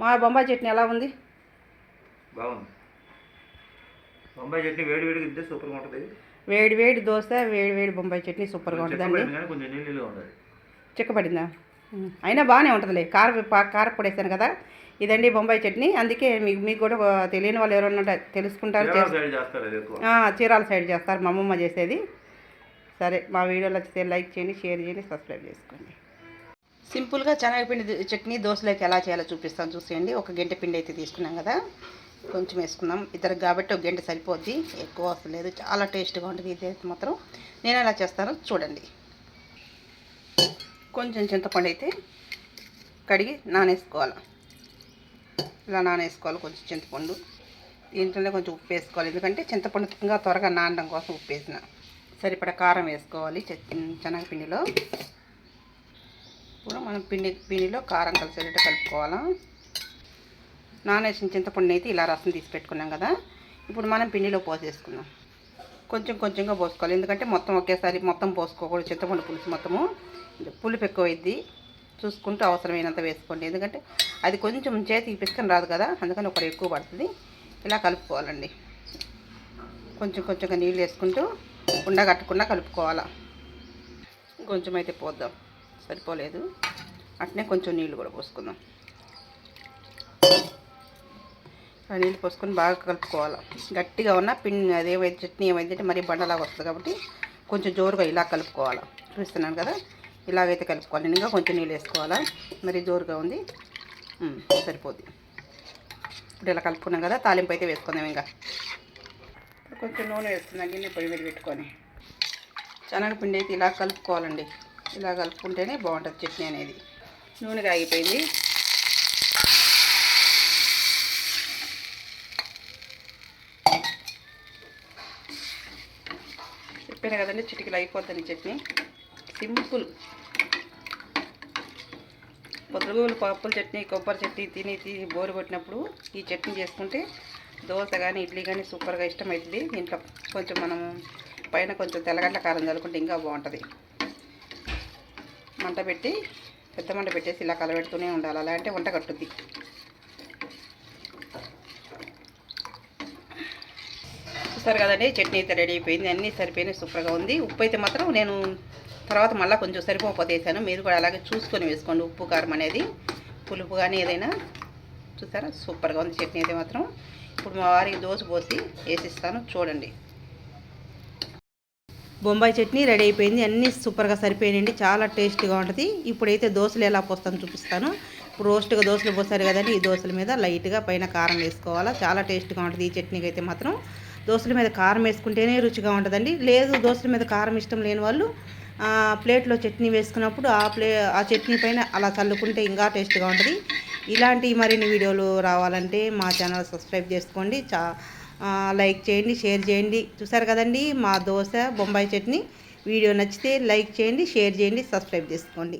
మా బొంబాయి చట్నీ ఎలా ఉంది? బాగుంది. బొంబాయి చట్నీ వేడి వేడిగా తింటే సూపర్గా ఉంటుంది. వేడి వేడి దోశ వేడి వేడి బొంబాయి చట్నీ సూపర్గా ఉంటుందండి. కొంచెం నీళ్ళు చిక్కబడిందా. అయినా బాగానే ఉంటుందిలే. కార పా- కారపొడి వేసాను కదా. ఇదండి బొంబాయి చట్నీ. అందుకే మీకు మీకు కూడా తెలియని వాళ్ళు ఎవరైనా ఉంటే తెలుసుకుంటారు చీరాల సైడ్ చేస్తారు మా అమ్మమ్మ చేసేది. సరే మా వీడియోలు వచ్చితే లైక్ చేయండి షేర్ చేయండి సబ్స్క్రైబ్ చేసుకోండి. సింపుల్గా శనగపిండి చట్నీ దోశలోకి ఎలా చేయాలో చూపిస్తాను. చూసేయండి. ఒక గంట పిండి అయితే తీసుకున్నాం కదా. కొంచెం వేసుకున్నాం ఇద్దరు కాబట్టి ఒక గంట సరిపోద్ది. ఎక్కువ అవసరం లేదు. చాలా టేస్ట్గా ఉంటుంది ఇది మాత్రం. నేను ఎలా చేస్తానో చూడండి. కొంచెం చింతపండు అయితే కడిగి నానేసుకోవాలి. ఇలా నానేసుకోవాలి కొంచెం చింతపండు. దీంట్లోనే కొంచెం ఉప్పు వేసుకోవాలి. ఎందుకంటే చింతపండు ఇంకా త్వరగా నానడం కోసం ఉప్పు వేసిన. సరిపడా కారం వేసుకోవాలి. శనగపిండిలో. ఇప్పుడు మనం పిండి పిండిలో కారం కలిసేటట్టు కలుపుకోవాలా. నానేసిన చింతపండుని అయితే ఇలా రసం తీసి పెట్టుకున్నాం కదా. ఇప్పుడు మనం పిండిలో పోసేసుకుందాం. కొంచెం కొంచెంగా పోసుకోవాలి. ఎందుకంటే మొత్తం ఒకేసారి మొత్తం పోసుకోకూడదు. చింతపండు పులుసు మొత్తము పులుపు ఎక్కువ చూసుకుంటూ అవసరమైనంత వేసుకోండి. ఎందుకంటే అది కొంచెం చేతికి పిసుకొని రాదు కదా. అందుకని ఒకటి ఎక్కువ పడుతుంది. ఇలా కలుపుకోవాలండి. కొంచెం కొంచెంగా నీళ్ళు వేసుకుంటూ ఉండగట్టకుండా కలుపుకోవాలా. కొంచెం అయితే పోద్దాం. సరిపోలేదు. అట్నే కొంచెం నీళ్ళు కూడా పోసుకుందాం. ఆ నీళ్ళు పోసుకొని బాగా కలుపుకోవాలి. గట్టిగా ఉన్న పిండి అదేమైతే చట్నీ ఏమైందంటే మరీ బండలాగా వస్తుంది కాబట్టి కొంచెం జోరుగా ఇలా కలుపుకోవాలి. చూస్తున్నాను కదా? ఇలాగైతే కలుపుకోవాలి. నేను ఇంకా కొంచెం నీళ్ళు వేసుకోవాలా? మరి జోరుగా ఉంది. సరిపోద్ది. ఇప్పుడు ఇలా కలుపుకున్నాం కదా? తాలింపు అయితే వేసుకుందాం ఇంకా. కొంచెం నూనె వేస్తున్నాం గిన్నె పొయ్యి మీద పెట్టుకొని. శనగపిండి అయితే ఇలా కలుపుకోవాలండి. ఇలా కలుపుకుంటేనే బాగుంటుంది చట్నీ అనేది. నూనె కాగిపోయింది. చెప్పాను కదండి చిటికలు అయిపోతుంది చట్నీ. సింపుల్. పొద్దుగోలు పప్పుల చట్నీ కొబ్బరి చట్నీ తిని తిని బోరు కొట్టినప్పుడు ఈ చట్నీ చేసుకుంటే దోశ కానీ ఇడ్లీ కానీ సూపర్గా ఇష్టం అవుతుంది దీంట్లో కొంచెం మనం పైన కొంచెం తెల్లగడ్డ కారం చల్లుకుంటే ఇంకా బాగుంటుంది. మంట పెట్టి పెద్ద మంట పెట్టేసి ఇలా కలబెడుతూనే ఉండాలి. అలా అంటే వంట కట్టుద్ది. చూస్తారు కదండి చట్నీ అయితే రెడీ అయిపోయింది. అన్నీ సరిపోయినాయి సూపర్గా ఉంది. ఉప్పు అయితే మాత్రం నేను తర్వాత మళ్ళీ కొంచెం సరిపోకపోతే వేసాను. మీరు కూడా అలాగే చూసుకొని వేసుకోండి ఉప్పు కారం అనేది. పులుపు కానీ ఏదైనా. చూసారా? సూపర్గా ఉంది చట్నీ అయితే మాత్రం. ఇప్పుడు మా వారికి దోశ పోసి వేసిస్తాను. చూడండి. బొంబాయి చట్నీ రెడీ అయిపోయింది. అన్నీ సూపర్గా సరిపోయినాయండి. చాలా టేస్ట్గా ఉంటుంది. ఇప్పుడైతే దోశలు ఎలా పోస్తాను చూపిస్తాను. ఇప్పుడు రోస్ట్గా దోశలు పోస్తారు కదండి ఈ దోశల మీద లైట్గా పైన కారం వేసుకోవాలా. చాలా టేస్ట్గా ఉంటుంది ఈ చట్నీకి అయితే మాత్రం. దోశల మీద కారం వేసుకుంటేనే రుచిగా ఉంటుందండి. లేదు దోశల మీద కారం ఇష్టం లేని వాళ్ళు ఆ, ప్లేట్లో చట్నీ వేసుకున్నప్పుడు ఆ ప్లే ఆ చట్నీ పైన అలా చల్లుకుంటే ఇంకా టేస్ట్గా ఉంటుంది. ఇలాంటి మరిన్ని వీడియోలు రావాలంటే మా ఛానల్ సబ్స్క్రైబ్ చేసుకోండి. చా లైక్ చేయండి షేర్ చేయండి. చూసారు కదండి మా దోశ బొంబాయి చట్నీ. వీడియో నచ్చితే లైక్ చేయండి షేర్ చేయండి సబ్స్క్రైబ్ చేసుకోండి.